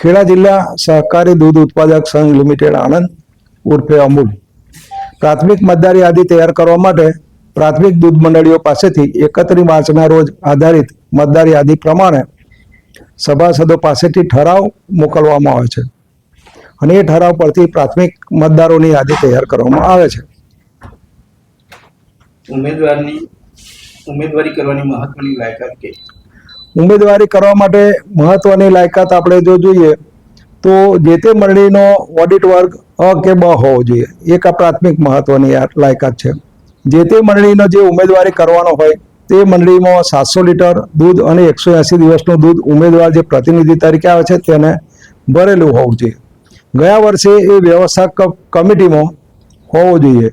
ખેડા જિલ્લા સહકારી દૂધ ઉત્પાદક સંઘ લિમિટેડ આણંદ ઉર્ફે અમૂલ. પ્રાથમિક મતદાર યાદી તૈયાર કરવા માટે પ્રાથમિક દૂધ મંડળીઓ પાસેથી એકત્રીસ માર્ચના રોજ આધારિત મતદાર યાદી પ્રમાણે સભાસદો પાસેથી ઠરાવ મોકલવામાં આવે છે અને એ ઠરાવ પરથી પ્રાથમિક મતદારોની યાદી તૈયાર કરવામાં આવે છે. ઉમેદવારની, ઉમેદવારી કરવાની મહત્વની લાયકાત કે ઉમેદવારી કરવા માટે મહત્વની લાયકાત આપણે જો જોઈએ, તો જે તે મંડળીનો ઓડિટ વર્ગ અ કે બ હોવો જોઈએ. એક આ પ્રાથમિક મહત્વની લાયકાત છે. જે તે મંડળીનો જે ઉમેદવારી કરવાનો હોય, તે મંડળીમાં સાતસો લીટર દૂધ અને એકસો એંસી દિવસનું દૂધ ઉમેદવાર જે પ્રતિનિધિ તરીકે આવે છે, તેને ભરેલું હોવું જોઈએ. ગયા વર્ષે એ વ્યવસ્થા કમિટીમાં હોવો જોઈએ.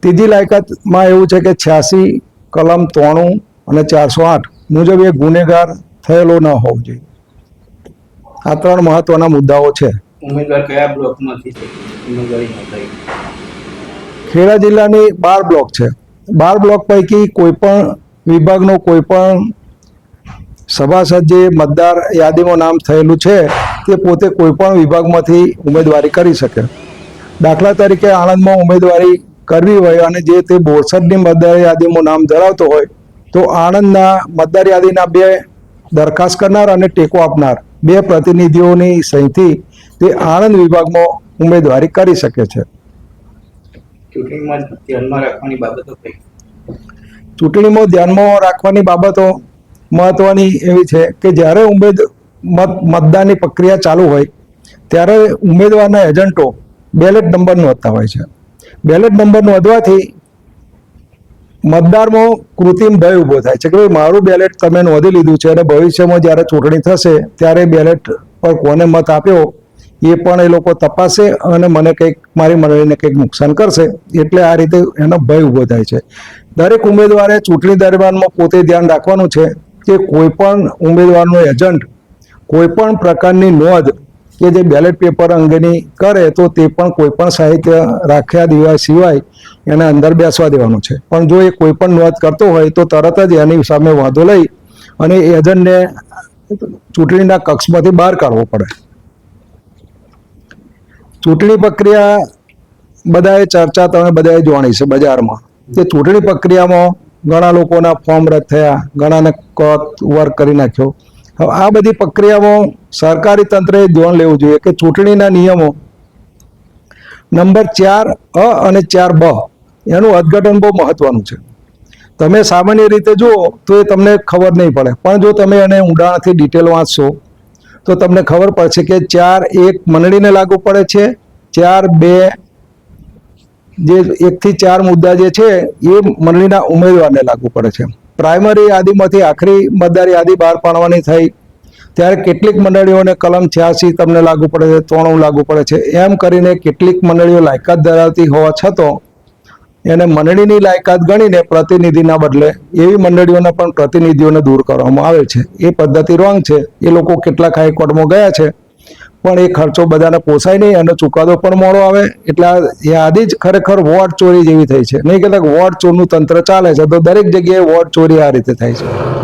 ત્રીજી લાયકાતમાં એવું છે કે છ્યાસી કલમ ત્રણું અને ચારસો આઠ મુજબ એ ગુનેગાર થયેલો ન હોવો જોઈએ. આ ત્રણ મહત્વના મુદ્દાઓ છે. ઉમેદવાર કયા બ્લોકમાંથી ખેડા જિલ્લાની બાર બ્લોક છે. બાર બ્લોક પૈકી કોઈ પણ વિભાગનો કોઈ પણ સભાસદ જે મતદાર યાદીમાં નામ થયેલું છે તે પોતે કોઈ પણ વિભાગમાંથી ઉમેદવારી કરી શકે. દાખલા તરીકે આણંદમાં ઉમેદવારી કરવી હોય અને જે તે બોરસદની મતદાર યાદીમાં નામ ધરાવતો હોય તો આણંદના મતદાર યાદીના બે દરખાસ્ત કરનાર અને ટેકો આપનાર બે પ્રતિનિધિઓની સહીથી તે આણંદ વિભાગમાં ઉમેદવારી કરી શકે છે. ચૂંટણીમાં ધ્યાનમાં રાખવાની બાબતો કઈ? ચૂંટણીમાં ધ્યાનમાં રાખવાની બાબતો મહત્વની એવી છે કે જ્યારે ઉમેદ મત મતદાનની પ્રક્રિયા ચાલુ હોય ત્યારે ઉમેદવારના એજન્ટો બેલેટ નંબર નોંધતા હોય છે. બેલેટ નંબર નોંધવાથી મતદારમાં કૃત્રિમ ભય ઊભો થાય છે કે ભાઈ મારું બેલેટ તમે નોંધી લીધું છે અને ભવિષ્યમાં જ્યારે ચૂંટણી થશે ત્યારે બેલેટ પર કોને મત આપ્યો એ પણ એ લોકો તપાસે અને મને કંઈક મારી મંડળીને કંઈક નુકસાન કરશે. એટલે આ રીતે એનો ભય ઊભો થાય છે. દરેક ઉમેદવારે ચૂંટણી દરમિયાનમાં પોતે ધ્યાન રાખવાનું છે કે કોઈ પણ ઉમેદવારનો એજન્ટ કોઈ પણ પ્રકારની નોંધ કે જે બેલેટ પેપર અંગેની કરે તો તે પણ કોઈ પણ સાહિત્ય રાખ્યા દેવા સિવાય એને અંદર બેસવા દેવાનું છે. પણ જો એ કોઈ પણ નોંધ કરતો હોય તો તરત જ એની સામે વાંધો લઈ અને એજન્ટને ચૂંટણીના કક્ષમાંથી બહાર કાઢવો પડે. ચૂંટણી પ્રક્રિયા બધાએ ચર્ચા તમે બધાએ જોવાની છે બજારમાં. તે ચૂંટણી પ્રક્રિયામાં ઘણા લોકોના ફોર્મ રદ થયા, ઘણાને કોત વર્ક કરી નાખ્યો. હવે આ બધી પ્રક્રિયામાં સરકારી તંત્રએ ધ્યાન લેવું જોઈએ કે ચૂંટણીના નિયમો નંબર ચાર અ અને ચાર બ એનું અર્થઘટન બહુ મહત્વનું છે. તમે સામાન્ય રીતે જુઓ તો એ તમને ખબર નહીં પડે. પણ જો તમે એને ઊંડાણથી ડિટેલ વાંચશો, તો તમને ખબર પડશે કે ચાર એક મંડળીને લાગુ પડે છે, ચાર બે જે એકથી ચાર મુદ્દા જે છે, એ મંડળીના ઉમેદવારને લાગુ પડે છે. પ્રાઇમરી યાદીમાંથી આખરી મતદાર યાદી બહાર પાડવાની થઈ, ત્યારે કેટલીક મંડળીઓને કલમ છ્યાસી તમને લાગુ પડે છે ત્રણું લાગુ પડે છે. એમ કરીને કેટલીક મંડળીઓ લાયકાત ધરાવતી હોવા છતાં, એને મંડળીની લાયકાત ગણીને પ્રતિનિધિના બદલે એવી મંડળીઓના પણ પ્રતિનિધિઓને દૂર કરવામાં આવે છે. એ પદ્ધતિ રોંગ છે. એ લોકો કેટલાક હાઈકોર્ટમાં ગયા છે. પણ એ ખર્ચો બધાને પોસાય નહીં અને ચુકાદો પણ મોડો આવે. એટલે યાદી જ ખરેખર વોટ ચોરી જેવી થઈ છે. નહીં કહેતા વોટ ચોરનું તંત્ર ચાલે છે. તો દરેક જગ્યાએ વોટ ચોરી આ રીતે થાય છે.